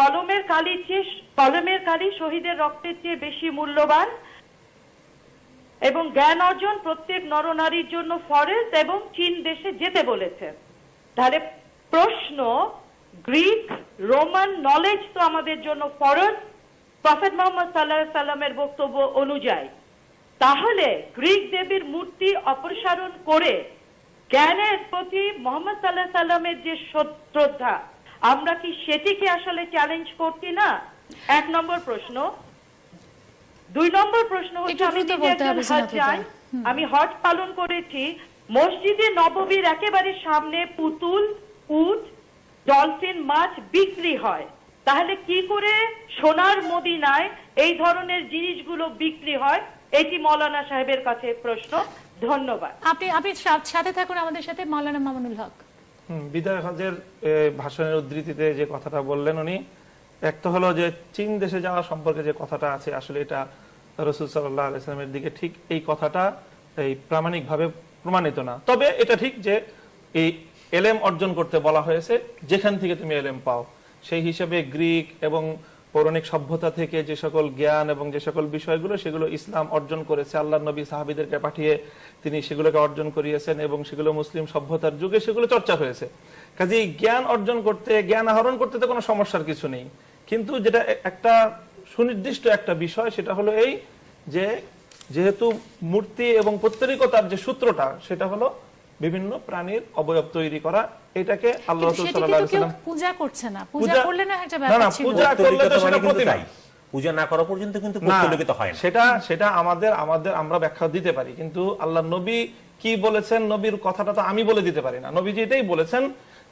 কলমের কালি চেয়ে কলমের কালি শহীদের রক্তের চেয়ে বেশি মূল্যবান এবং জ্ঞান অর্জন প্রত্যেক নরনারীর জন্য ফরেজ এবং চীন দেশে যেতে বলেছে। তাহলে প্রশ্ন, গ্রিক, রোমান নলেজ তো আমাদের জন্য ফরজ প্রফেট মোহাম্মদ সাল্লাহ সাল্লামের বক্তব্য অনুযায়ী, তাহলে গ্রিক দেবীর মূর্তি অপসারণ করে জ্ঞানের প্রতি মোহাম্মদ সাল্লাহ সাল্লামের যে শ্রদ্ধা আমরা কি সেটিকে আসলে চ্যালেঞ্জ করছি না? এক নম্বর প্রশ্ন। দুই নম্বর প্রশ্ন হচ্ছে আমি হজ যাই আমি হজ পালন করেছি মসজিদে নববীর একেবারে সামনে পুতুল উট ডলফিন মাছ বিক্রি হয়। তাহলে কি করে সোনার মদিনায় এই ধরনের জিনিসগুলো বিক্রি হয়? এটি মৌলানা সাহেবের কাছে প্রশ্ন। ধন্যবাদ। আপনি আপনি সাথে থাকুন আমাদের সাথে মাওলানা মামুনুল হক। বিদায় হজের ভাষণের উদ্ধৃতিতে যে কথাটা বললেন উনি একটা হলো যে চীন দেশে যাওয়া সম্পর্কে যে কথাটা আছে, আসলে এটা রসুল সাল্লাহ দিকে ঠিক এই কথাটা, এই প্রামাণিকভাবে প্রমাণিত না। তবে এটা ঠিক যে এই এলেম অর্জন করতে বলা হয়েছে, যেখান থেকে তুমি এলেম পাও। সেই হিসেবে গ্রিক এবং পৌরাণিক সভ্যতা থেকে যে সকল জ্ঞান এবং যে সকল বিষয়গুলো, সেগুলো ইসলাম অর্জন করেছে। আল্লাহ নবী সাহাবিদেরকে পাঠিয়ে তিনি সেগুলোকে অর্জন করিয়েছেন এবং সেগুলো মুসলিম সভ্যতার যুগে সেগুলো চর্চা হয়েছে। কাজেই জ্ঞান অর্জন করতে, জ্ঞান আহরণ করতে তো কোনো সমস্যার কিছু নেই। কিন্তু যেটা একটা সুনির্দিষ্ট একটা বিষয়, সেটা হলো এই যে, যেহেতু মূর্তি এবং প্রত্যরিকতার যে সূত্রটা, সেটা হলো বিভিন্ন প্রাণীর অবয়ব তৈরি করা এটাকে আল্লাহ সেটি পূজা করছে না। পূজা করলে না পূজা করলে তো সেটা মানে কিন্তু প্রতিমা। তাই। পূজা না করা পর্যন্ত কিন্তু হয় সেটা সেটা আমাদের আমাদের আমরা ব্যাখ্যা দিতে পারি। কিন্তু আল্লাহ নবী কি বলেছেন? নবীর কথাটা তো আমি বলে দিতে পারি না। নবী যেটাই বলেছেন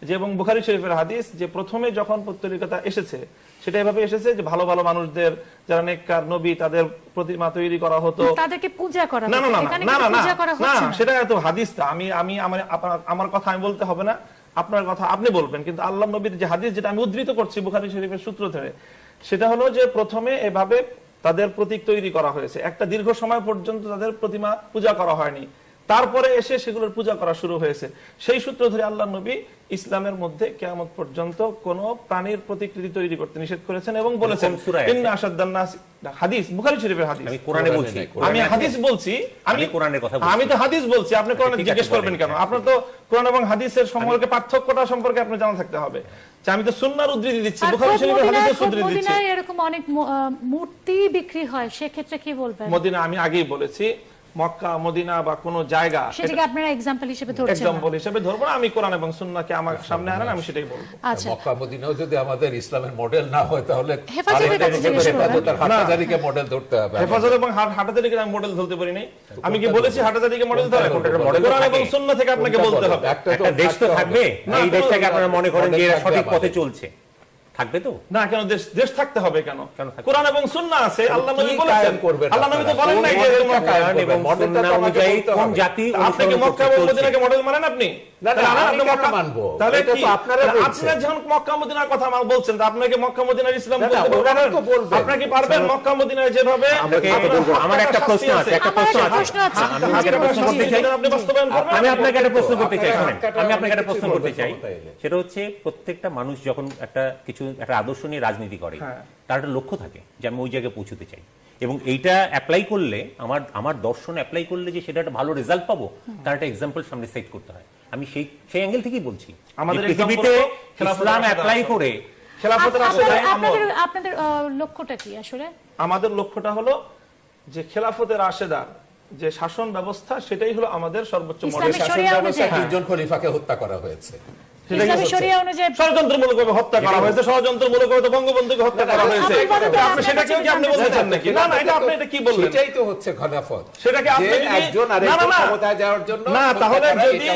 যে এবং বুখারী শরীফের হাদিস যে প্রথমে যখন পৌত্তলিকতা এসেছে সেটা এভাবে এসেছে যে ভালো ভালো মানুষদের যারা নেককার নবী তাদের প্রতিমা তৈরি করা হতো। তাদেরকে পূজা করা না না না না না না সেটা তা আমি আমি আমার আমার কথা আমি বলতে হবে না। আপনার কথা আপনি বলবেন কিন্তু আল্লাহ নবীর যে হাদিস যেটা আমি উদ্ধৃত করছি বুখারি শরীফের সূত্র ধরে সেটা হলো যে প্রথমে এভাবে তাদের প্রতীক তৈরি করা হয়েছে। একটা দীর্ঘ সময় পর্যন্ত তাদের প্রতিমা পূজা করা হয়নি। তারপরে এসে সেগুলোর পূজা করা শুরু হয়েছে। সেই সূত্র ধরে আল্লাহ নবী ইসলামের মধ্যে কেয়ামত পর্যন্ত কোন প্রাণীর প্রতিকৃতি তৈরি করতে নিষেধ করেছেন এবং বলেছেন হাদিস বুখারী শরীফের হাদিস। আমি কোরআনে বলছি। আমি হাদিস বলছি আমি কোরআনের কথা আমি তো হাদিস বলছি আপনি কোরআন জিজ্ঞেস করবেন কেন? আপনার তো কোরআন এবং হাদিসের সম্পর্কে পার্থক্যটা সম্পর্কে আপনার জানা থাকতে হবে। আমি তো সুন্নাহর উদ্ধৃতি দিচ্ছি বুখারী শরীফের মদিনায়- উদ্ধৃতি দিচ্ছি। এরকম অনেক মূর্তি বিক্রি হয় সেক্ষেত্রে কি বলবেন? মদিনা আমি আগেই বলেছি মক্কা মদিনা বা কোন জায়গা। সেটাকে আপনারা এক্সাম্পল হিসেবে ধরছেন হিসেবে ধরবো না আমি কোরআন এবং সুন্নাহকে আমার সামনে আনেন আমি সেটাই বলব। আচ্ছা। মক্কা মদিনাও যদি আমাদের ইসলামের মডেল না হয় তাহলে হেফাজতের মডেল ধরতে হবে হেফাজত এবং হাটাজারিকে আমি মডেল ধরতে পারি নাই। আমি কি বলেছি হাটাজারিকে মডেল ধরে কোরআন এবং সুন্নাহ থেকে আপনাকে বলতে হবে। একটা তো দেশ তো থাকবে। এই দেশটাকে আপনারা মনে করেন যে এরা সঠিক পথে চলছে। থাকবে তো? না কেন দেশ দেশ থাকতে হবে কেন? কেন কোরআন এবং সুন্নাহ আছে আল্লাহ নবী বলেছেন। আল্লাহ নবী তো বলেন নাই যে এরকম কোন জাতি আপনাকে মক্কা এবং মদিনাকে মডেল মানেন আপনি? যেভাবে আমার একটা প্রশ্ন আছে, একটা প্রশ্ন আছে। আমি আপনাকে একটা প্রশ্ন করতে চাই। আমি আপনাকে একটা প্রশ্ন করতে চাই। সেটা হচ্ছে প্রত্যেকটা মানুষ যখন একটা কিছু একটা আদর্শ নিয়ে রাজনীতি করে হ্যাঁ। তার একটা লক্ষ্য থাকে যে আমি ওই জায়গায় পৌঁছতে চাই। এবং এইটা অ্যাপ্লাই করলে আমার আমার দর্শন অ্যাপ্লাই করলে যে সেটা একটা ভালো রেজাল্ট পাবো তার একটা এক্সাম্পল সামনে সেট করতে হয়। আমি সেই সেই অ্যাঙ্গেল থেকেই বলছি। আমাদের পৃথিবীতে ইসলাম অ্যাপ্লাই করে খেলাফতের আসলে আপনাদের- আপনাদের লক্ষ্যটা কি আসলে? আমাদের লক্ষ্যটা হলো যে খেলাফতের আশেদার যে শাসন ব্যবস্থা সেটাই হলো আমাদের সর্বোচ্চ মডেল শাসন ব্যবস্থা অনুযায়ী। তিনজন খলিফাকে হত্যা করা হয়েছে। সেটাই ইসলামী হচ্ছে। শরিয়া অনুযায়ী ষড়যন্ত্রমূলকভাবে হত্যা করা হয়েছে ষড়যন্ত্রমূলকভাবে তো বঙ্গবন্ধুকে হত্যা করা হয়েছে। আপনি বলেন তো, আপনি আপনার সেটাকেও কি আপনি জানতে বলতে চান চাই। নাকি না না এটা আপনি এটা কি বললেন? সেটাই তো হচ্ছে খলাফত সেটাকে আপনি একজন আরেকজন না, না। ক্ষমতায় যাওয়ার জন্য না তাহলে যদি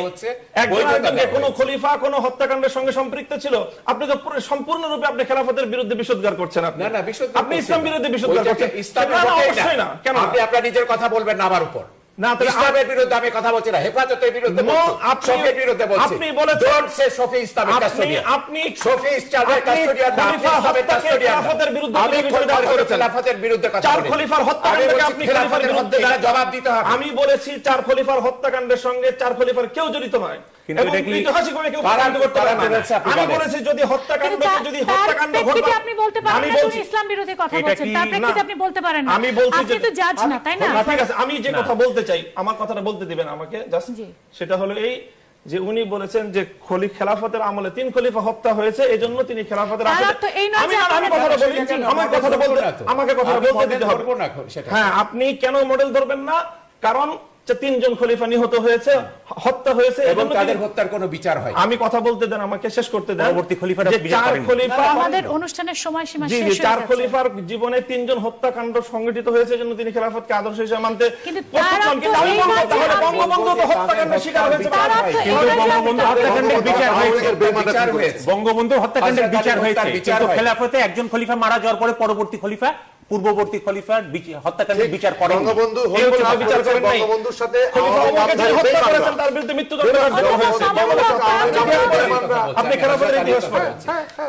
একজন আরেকজনকে কোনো খলিফা কোনো হত্যাকাণ্ডের সঙ্গে সম্পৃক্ত ছিল আপনি তো পুরো সম্পূর্ণরূপে আপনি খেলাফতের বিরুদ্ধে বিশুদ্ধার করছেন আপনি। না না বিশুদ্ধ আপনি ইসলাম। বিরুদ্ধে বিশুদ্ধার করছেন। ইসলামের না, না, অবশ্যই না কেন আপনি আপনার নিজের কথা বলবেন না আমার উপর। না, ইসলামের বিরুদ্ধে আমি কথা বলছি না হেফাজতের বিরুদ্ধে No, বলছি। আপনি- শফির বিরুদ্ধে বলছি। আপনি বলেছেন- সে শফি ইসলামের কাস্টোডিয়ান আপনি- শফি ইসলামের কাস্টোডিয়ান না, আপনি ইসলামের কাস্টোডিয়ান না। খেলাফতের বিরুদ্ধে আমি খলিফার করেছেন। খেলাফতের বিরুদ্ধে কথা চার খলিফার হত্যাকাণ্ডকে আপনি খেলাফতের বিরুদ্ধে জবাব দিতে হবে। আমি বলেছি চার খলিফার হত্যাকাণ্ডের সঙ্গে চার খলিফার কেউ জড়িত নয় কিন্তু এটা কি- ঐতিহাসিকভাবে কেউ কারা- প্রমাণিত করতে কারা পারবে না। করেছে আপনি আমি বলেছি যদি হত্যাকাণ্ড যদি হত্যাকাণ্ড প্রেক্ষিতে আপনি বলতে পারেন আমি না যে বলছি উনি ইসলাম বিরোধী কথা বলছেন। তার প্রেক্ষিতে আপনি বলতে পারেন না। আমি বলছি আপনি তো জাজ না তাই না? না, ঠিক আছে আমি যে কথা বলতে চাই আমার কথাটা বলতে দিবেন আমাকে জাস্ট সেটা হলো এই যে উনি বলেছেন যে খলি খেলাফতের আমলে তিন খলিফা হত্যা হয়েছে এই জন্য তিনি খেলাফতের তার আসলে অর্থ আমি আমি কথাটা বলি আমার কথাটা বলতে আমাকে কথাটা বলতে দিতে হবে। হ্যাঁ আপনি কেন মডেল ধরবেন না? কারণ যে তিনজন খলিফা নিহত হয়েছে হত্যা হয়েছে এবং তাদের হত্যার কোনো বিচার হয়। আমি কথা বলতে দেন আমাকে শেষ করতে দেন। পরবর্তী খলিফারা যে চার খলিফা আমাদের অনুষ্ঠানের সময়সীমা জি শেষ হয়ে চার খলিফার জীবনে তিনজন হত্যাকাণ্ড সংঘটিত হয়েছে জন্য তিনি খেলাফতকে আদর্শ হিসেবে মানতে বঙ্গবন্ধু হত্যাকাণ্ডের শিকার হয়েছে কিন্তু বঙ্গবন্ধু হত্যাকাণ্ডের বিচার হয়েছে। বঙ্গবন্ধু হত্যাকাণ্ডের বিচার হয়েছে। কিন্তু খেলাফতে একজন খলিফা মারা যাওয়ার পরে পরবর্তী খলিফা পূর্ববর্তী খলিফার হত্যাকাণ্ডের বিচার করেন বঙ্গবন্ধু বিচার করেন নাই। বঙ্গবন্ধুর সাথে হত্যা করেছেন তার বিরুদ্ধে মৃত্যুদণ্ড আপনি খেলাফতের ইতিহাস পড়েন।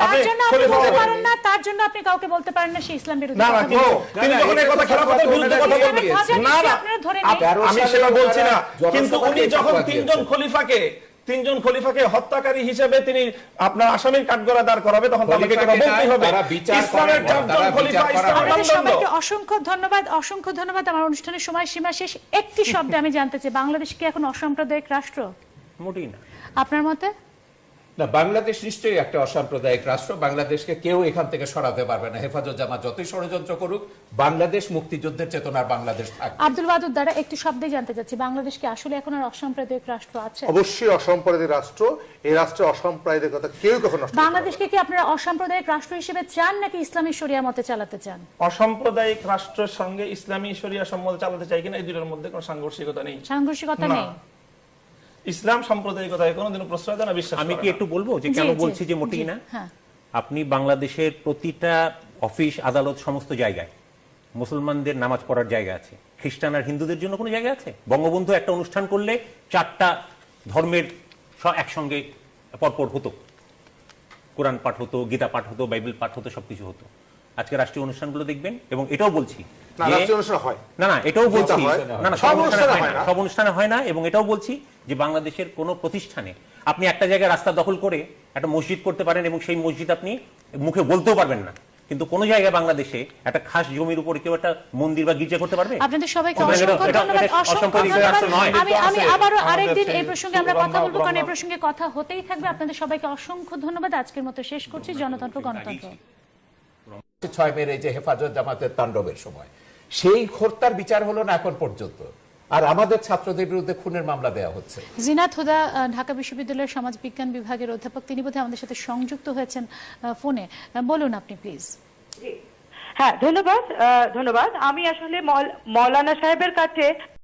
আপনি জন্য আপনি খলিফা পারেন না তার জন্য আপনি কাউকে বলতে পারেন না সে ইসলাম বিরোধী না না বলছে। তিনি যখন এই কথা খেলাফতের বিরুদ্ধে কথা বলবেন না না। আমি সেটা বলছি না কিন্তু উনি যখন তিনজন খলিফাকে তিনজন খলিফাকে হত্যাকারী হিসেবে তিনি আপনার আসামির কাঠগড়া দাঁড় করাবে তখন তাদেরকে আমাকে বলতেই হবে। ইসলামের চারজন খলিফা সবাইকে অসংখ্য ধন্যবাদ অসংখ্য ধন্যবাদ। আমার অনুষ্ঠানের সময় সীমা শেষ। একটি শব্দে আমি জানতে চাই বাংলাদেশ কি এখন অসাম্প্রদায়িক রাষ্ট্র? মোটেই না। আপনার মতে? না বাংলাদেশ নিশ্চয়ই একটা অসাম্প্রদায়িক রাষ্ট্র। বাংলাদেশকে কেউ এখান থেকে সরাতে পারবে না। হেফাজত জামাত যতই ষড়যন্ত্র করুক বাংলাদেশ মুক্তিযুদ্ধের চেতনার বাংলাদেশ থাকবে আব্দুল ওয়াদুদ দ্বারা একটি শব্দে জানতে চাচ্ছি। বাংলাদেশ কি আসলে এখন আর অসাম্প্রদায়িক রাষ্ট্র আছে? অবশ্যই অসাম্প্রদায়িক রাষ্ট্র। এই রাষ্ট্রে অসাম্প্রদায়িকতা কেউ কখনো। বাংলাদেশকে কি আপনারা অসাম্প্রদায়িক রাষ্ট্র হিসেবে চান নাকি ইসলামী শরিয়া মতে চালাতে চান? অসাম্প্রদায়িক রাষ্ট্রের সঙ্গে ইসলামী শরিয়া সম্বন্ধে চালাতে চাই কিনা এই দুটোর মধ্যে কোনো সাংঘর্ষিকতা নেই। সাংঘর্ষিকতা নেই? ইসলাম সাম্প্রদায়িকতায় কোনোদিনও প্রশ্রয় দেয় না বিশ্বাস আমি কি একটু বলব যে কেন বলছি যে মোটেই না? হ্যাঁ। আপনি বাংলাদেশের প্রতিটা অফিস আদালত সমস্ত জায়গায় মুসলমানদের নামাজ পড়ার জায়গা আছে খ্রিস্টান আর হিন্দুদের জন্য কোনো জায়গা আছে? বঙ্গবন্ধু একটা অনুষ্ঠান করলে চারটা ধর্মের একসঙ্গে পরপর হতো। কোরআন পাঠ হতো গীতা পাঠ হতো বাইবেল পাঠ হতো সবকিছু হতো। আজকে রাষ্ট্রীয় অনুষ্ঠানগুলো দেখবেন এবং এটাও বলছি না, যে- রাষ্ট্রীয় অনুষ্ঠান না না এটাও বলছি। না না সব সব অনুষ্ঠানে অনুষ্ঠানে হয় হয় না। না। সব অনুষ্ঠানে হয় না এবং এটাও বলছি যে বাংলাদেশের কোন প্রতিষ্ঠানে আপনি একটা জায়গায় রাস্তা দখল করে একটা মসজিদ করতে পারেন এবং সেই মসজিদ আপনি মুখে বলতেও পারবেন না। কিন্তু কোন জায়গায় বাংলাদেশে একটা খাস জমির উপরে কেউ একটা মন্দির বা গির্জা করতে পারবে? আপনাদের সবাইকে এটা- এটা- অসংখ্য ধন্যবাদ। এটা অসংখ্য অসাম্প্রদায়িক ধন্যবাদ। রাষ্ট্র নয়। আমি আমি আছে, আরেকদিন এই প্রসঙ্গে আমরা কথা বলব কারণ এই প্রসঙ্গে কথা হতেই থাকবে। আপনাদের সবাইকে অসংখ্য ধন্যবাদ। আজকের মতো শেষ করছি। জনতন্ত্র গণতন্ত্র। ছয় মের এই যে হেফাজত জামাতের তাণ্ডবের সময়। সেই হত্যার বিচার হলো না এখন পর্যন্ত। আর আমাদের ছাত্রদের বিরুদ্ধে খুনের মামলা দেওয়া হচ্ছে। জিনাত হুদা ঢাকা বিশ্ববিদ্যালয়ের সমাজ বিজ্ঞান বিভাগের অধ্যাপক তিনি বোধহয় আমাদের সাথে সংযুক্ত হয়েছেন আহ, ফোনে। বলুন আপনি প্লিজ হ্যাঁ ধন্যবাদ আহ, ধন্যবাদ। আমি আসলে মল- মৌলানা সাহেবের কাছে